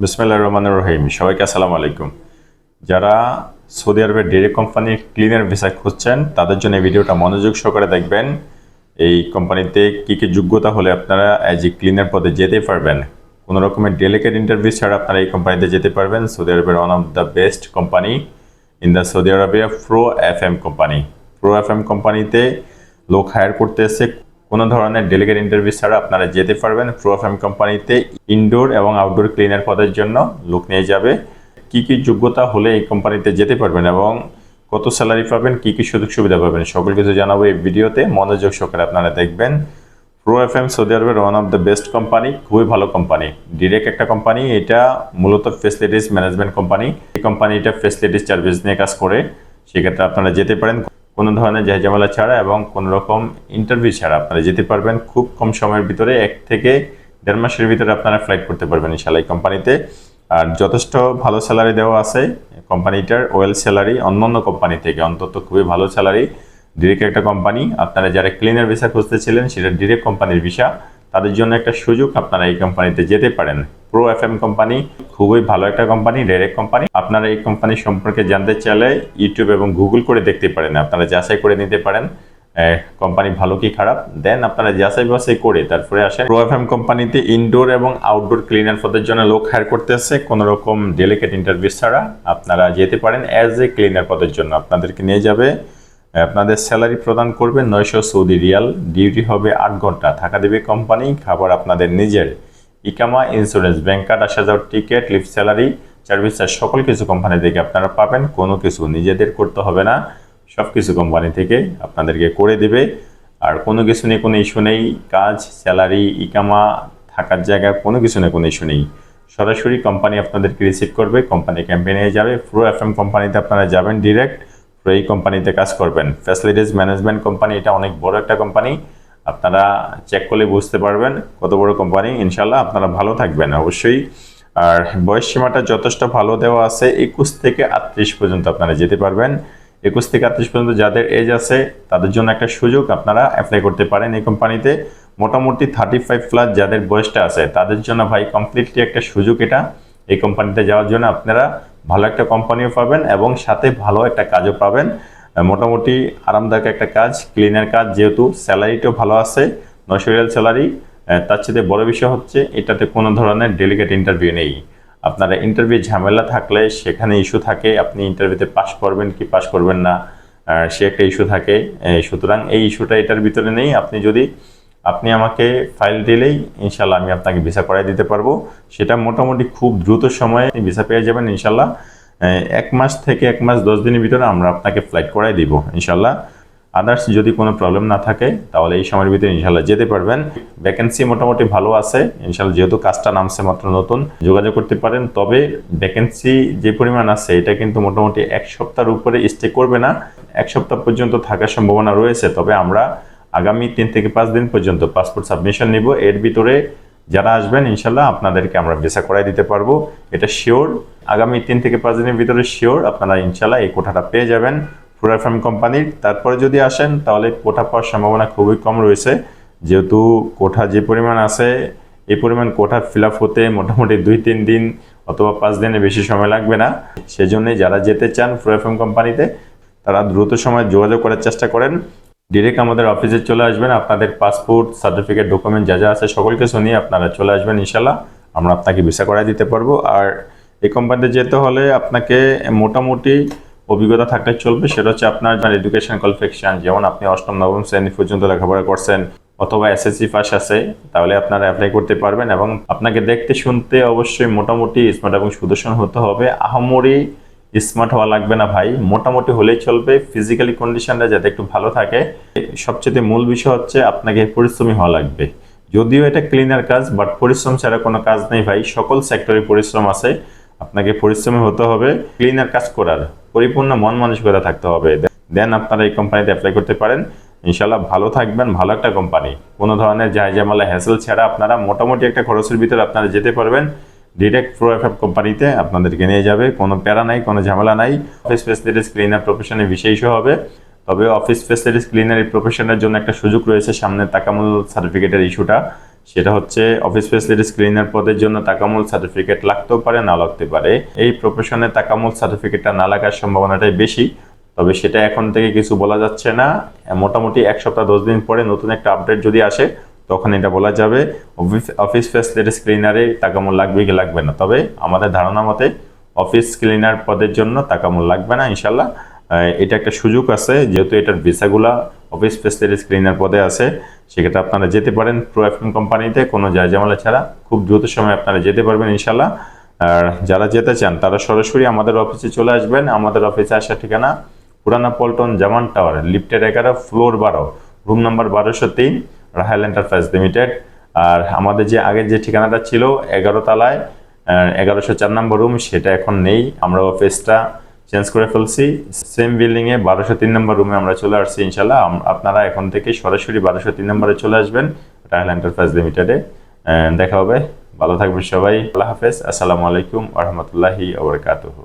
বিসমিল্লাহ রহমান রহিম। সবাইকে আসসালামু আলাইকুম। যারা সৌদি আরবের ডেরি কোম্পানির ক্লিনার ভিসা খুঁজছেন, তাদের জন্য এই ভিডিওটা মনোযোগ সহকারে দেখবেন। এই কোম্পানিতে কী কী যোগ্যতা হলে আপনারা অ্যাজ এ ক্লিনার পদে যেতে পারবেন। কোনো রকমের ডেলিকেট ইন্টারভিউ ছাড়া আপনারা এই কোম্পানিতে যেতে পারবেন। সৌদি আরবের one of the best company in the Saudi Arabia pro F M company pro F M কোম্পানিতে লোক হায়ার করতে এসে কোনো ধরনের ডেলিগেট ইন্টারভিউ ছাড়া আপনারা যেতে পারবেন। প্রো এফ এম কোম্পানিতে ইনডোর এবং আউটডোর ক্লিনার পদের জন্য লোক নিয়ে যাবে। কি কি যোগ্যতা হলে এই কোম্পানিতে যেতে পারবেন এবং কত স্যালারি পাবেন, কি কি সুযোগ সুবিধা পাবেন, সকল কিছু জানাব এই ভিডিওতে। মনোযোগ সহকারে আপনারা দেখবেন। প্রো এফ এম সৌদি আরবের one of the best company খুবই ভালো কোম্পানি ডিরেক্ট একটা কোম্পানি এটা মূলত ফেসিলিটিস ম্যানেজমেন্ট কোম্পানি এই কোম্পানিটা ফেসিলিটিস সার্ভিস নিয়ে কাজ করে। সেক্ষেত্রে আপনারা যেতে পারেন। কোনো ধরনের ঝামেলা ছাড়া এবং কোনো রকম ইন্টারভিউ ছাড়া আপনারা যেতে পারবেন খুব কম সময়ের ভিতরে, এক থেকে দেড় মাসের ভিতরে আপনারা ফ্লাইট করতে পারবেন ইনশাল্লাহ এই কোম্পানিতে আর যথেষ্ট ভালো স্যালারি দেওয়া আছে কোম্পানিটার ওয়েল স্যালারি অন্যান্য কোম্পানি থেকে, অন্তত খুবই ভালো স্যালারি ডিরেক্ট একটা কোম্পানি আপনারা যারা ক্লিনার ভিসা খুঁজতেছিলেন সেটা ডিরেক্ট কোম্পানির ভিসা তাদের জন্য একটা সুযোগ আপনারা এই কোম্পানিতে যেতে পারেন। প্রো এফ এম কোম্পানি খুবই ভালো একটা কোম্পানি ডাইরেক্ট কোম্পানি আপনারা এই কোম্পানি সম্পর্কে জানতে চাইলে ইউটিউব এবং গুগল করে দেখতে পারেন। আপনারা যাচাই করে নিতে পারেন। কোম্পানি ভালো কি খারাপ? দেন আপনারা যাচাই বাছাই করে তারপরে আসেন। প্রো এফ এম কোম্পানিতে ইনডোর এবং আউটডোর ক্লিনার পদের জন্য লোক হায়ার করতে আসছে কোনো রকম ডেলিকেট ইন্টারভিউ ছাড়া আপনারা যেতে পারেন অ্যাজ এ ক্লিনার পদের জন্য। আপনাদেরকে নিয়ে যাবে। আপনাদের স্যালারি প্রদান করবে নয়শো সৌদি রিয়াল। ডিউটি হবে আট ঘণ্টা। থাকা দেবে কোম্পানি খাবার আপনাদের নিজের। ইকামা ইন্স্যুরেন্স ব্যাংক কার্ড আসা যাওয়ার ticket lift salary service charge সকল কিছু কোম্পানি থেকে আপনারা পাবেন। কোনো কিছু নিজেদের করতে হবে না। সব কিছু কোম্পানি থেকে আপনাদেরকে করে দেবে। আর কোনো কিছু নিয়ে কোনো ইস্যু নেই। কাজ স্যালারি ইকামা, থাকার জায়গা, কোনো কিছু নিয়ে কোনো ইস্যু নেই। সরাসরি কোম্পানি আপনাদেরকে রিসিভ করবে। কোম্পানি ক্যাম্পেইনে যাবে। প্রো এফ এম কোম্পানিতে আপনারা যাবেন ডিরেক্ট তো এই কোম্পানিতে কাজ করবেন। ফ্যাসিলিটিস ম্যানেজমেন্ট কোম্পানি এটা অনেক বড় একটা কোম্পানি আপনারা চেক করলে বুঝতে পারবেন কত বড় কোম্পানি ইনশাল্লাহ আপনারা ভালো থাকবেন অবশ্যই। আর বয়স সীমাটা যথেষ্ট ভালো দেওয়া আছে। একুশ থেকে আটত্রিশ পর্যন্ত আপনারা যেতে পারবেন। একুশ থেকে আটত্রিশ পর্যন্ত যাদের এজ আছে, তাদের জন্য একটা সুযোগ আপনারা অ্যাপ্লাই করতে পারেন এই কোম্পানিতে মোটামুটি থার্টি ফাইভ প্লাস যাদের বয়সটা আছে, তাদের জন্য ভাই কমপ্লিটলি একটা সুযোগ এটা। এই কোম্পানিতে যাওয়ার জন্য আপনারা ভালো একটা কোম্পানিও পাবেন এবং সাথে ভালো একটা কাজও পাবেন। মোটামুটি আরামদায়ক একটা কাজ ক্লিনার কাজ যেহেতু স্যালারিটাও ভালো আছে, নয়শো রিয়াল স্যালারি। তার চেয়ে বড় বিষয় হচ্ছে এটাতে কোনো ধরনের ডেলিগেট ইন্টারভিউ নেই। আপনারা ইন্টারভিউ ঝামেলা থাকলে সেখানে ইস্যু থাকে, আপনি ইন্টারভিউতে পাশ করবেন কি পাশ করবেন না সে একটা ইস্যু থাকে। সুতরাং এই ইস্যুটা এটার ভিতরে নেই। আপনি যদি, আপনি আমাকে ফাইল দিলেই ইনশাল্লাহ আমি আপনাকে ভিসা করাই দিতে পারব। সেটা মোটামুটি খুব দ্রুত সময়ে ভিসা পেয়ে যাবেন ইনশাল্লাহ এক মাস থেকে এক মাস দশ দিনের ভিতরে আমরা আপনাকে ফ্লাইট করাই দিব, ইনশাল্লাহ। আদার্স যদি কোনো প্রবলেম না থাকে, তাহলে এই সময়ের ভিতরে ইনশাল্লাহ যেতে পারবেন। ভ্যাকেন্সি মোটামুটি ভালো আছে, ইনশাল্লাহ যেহেতু কাজটা নামছে মাত্র নতুন, যোগাযোগ করতে পারেন। তবে ভ্যাকেন্সি যে পরিমাণ আছে, এটা কিন্তু মোটামুটি এক সপ্তাহের উপরে স্টে করবে না। এক সপ্তাহ পর্যন্ত থাকার সম্ভাবনা রয়েছে, তবে আমরা আগামী তিন থেকে পাঁচ দিন পর্যন্ত পাসপোর্ট সাবমিশন নিব। এর ভিতরে যারা আসবেন, ইনশাল্লাহ আপনাদেরকে আমরা ভিসা করাই দিতে পারব। এটা শিওর। আগামী তিন থেকে পাঁচ দিনের ভিতরে শিওর আপনারা ইনশাল্লাহ এই কোঠাটা পেয়ে যাবেন ফুরাফার্ম কোম্পানির। তারপরে যদি আসেন, তাহলে কোঠা পাওয়ার সম্ভাবনা খুবই কম রয়েছে। যেহেতু কোঠা যে পরিমাণ আছে, এই পরিমাণ কোঠা ফিল আপ হতে মোটামুটি দুই, তিন দিন অথবা পাঁচ দিনের বেশি সময় লাগবে না। সেজন্যই যারা যেতে চান ফুরাফার্ম কোম্পানিতে, তারা দ্রুত সময় যোগাযোগ করার চেষ্টা করেন। ডিরেক্ট আমাদের অফিসে চলে আসবেন, আপনাদের পাসপোর্ট সার্টিফিকেট ডকুমেন্ট যা যা আছে সকল কিছু নিয়ে আপনারা চলে আসবেন ইনশাল্লাহ আমরা আপনাকে ভিসা করাই দিতে পারব। আর এই কোম্পানিতে যেতে হলে আপনাকে মোটামুটি অভিজ্ঞতা থাকলে চলবে, সেটা হচ্ছে আপনার এডুকেশন কোয়ালিফিকেশন যেমন আপনি অষ্টম, নবম শ্রেণি পর্যন্ত লেখাপড়া করছেন অথবা এসএসসি পাস আছে, তাহলে আপনারা অ্যাপ্লাই করতে পারবেন এবং আপনাকে দেখতে শুনতে অবশ্যই মোটামুটি স্মার্ট এবং সুদর্শন হতে হবে। আহামরি স্মার্ট হওয়া লাগবে না ভাই। মোটামুটি হলেই চলবে। ফিজিক্যালি কন্ডিশনটা যাতে একটু ভালো থাকে। সবচেয়ে মূল বিষয় হচ্ছে আপনাকে পরিশ্রমী হওয়া লাগবে। যদিও এটা ক্লিনার কাজ বাট পরিশ্রম ছাড়া কোনো কাজ নেই ভাই। সকল সেক্টরে পরিশ্রম আছে। আপনাকে পরিশ্রমী হতে হবে। ক্লিনার কাজ করার। পরিপূর্ণ মন মানসিকতা থাকতে হবে। দেন আপনারা এই কোম্পানিতে অ্যাপ্লাই করতে পারেন। ইনশাল্লাহ ভালো থাকবেন, ভালো একটা কোম্পানি কোনো ধরনের জায় জামালা হ্যাসেল ছাড়া আপনারা মোটামুটি একটা খরচের ভিতরে আপনারা যেতে পারবেন। ডিরেক্ট প্রো কোম্পানিতে আপনাদেরকে নিয়ে যাবে। কোনো প্যারা নাই, কোনো ঝামেলা নাই। অফিস ফেসিলিটিস ক্লিনার প্রফেশনে বিশেষ হবে। তবে অফিস ফেসিলিটিস ক্লিনার এই প্রফেশনের জন্য একটা সুযোগ রয়েছে সামনে তাকামুল সার্টিফিকেটের ইস্যুটা সেটা হচ্ছে অফিস ফেসিলিটিস ক্লিনার পদের জন্য তাকামুল সার্টিফিকেট লাগতেও পারে, না লাগতে পারে। এই প্রফেশনে তাকামুল সার্টিফিকেটটা না লাগার সম্ভাবনাটাই বেশি। তবে সেটা এখন থেকে কিছু বলা যাচ্ছে না। মোটামুটি এক সপ্তাহ দশ দিন পরে নতুন একটা আপডেট যদি আসে তখন এটা বলা যাবে, অফিস ফেসিলিটিস ক্লিনারে তাকামুল লাগবে কি লাগবে না। তবে আমাদের ধারণা মতে অফিস ক্লিনার পদের জন্য তাকামুল লাগবে না ইনশাল্লাহ। এটা একটা সুযোগ আছে, যেহেতু এটার ভিসাগুলা অফিস ফেসিলিটিস ক্লিনার পদে আছে, সেক্ষেত্রে আপনারা যেতে পারেন প্রো এফএম কোম্পানিতে, কোনো জায়জামালা ছাড়া খুব দ্রুত সময় আপনারা যেতে পারবেন ইনশাল্লাহ। আর যারা যেতে চান, তারা সরাসরি আমাদের অফিসে চলে আসবেন। আমাদের অফিসে আসার ঠিকানা পুরানা পল্টন জামান টাওয়ার লিফটের এগারো ফ্লোর বারো রুম নাম্বার বারোশো তিন। রাহাল এন্টারপ্রাইজ লিমিটেড। আর আমাদের যে আগের যে ঠিকানাটা ছিল এগারো তালায় এগারোশো চার নম্বর রুম, সেটা এখন নেই। আমরা অফিসটা চেঞ্জ করে ফেলছি। সেম বিল্ডিংয়ে বারোশো তিন নম্বর রুমে আমরা চলে আসছি ইনশাল্লাহ আপনারা এখন থেকে সরাসরি বারোশো তিন নম্বরে চলে আসবেন রাহাল এন্টারপ্রাইজ লিমিটেডে। দেখা হবে। ভালো থাকবেন সবাই। আল্লাহ হাফেজ। আসসালামু আলাইকুম আহমতুল্লাহি ওবরকাতুহু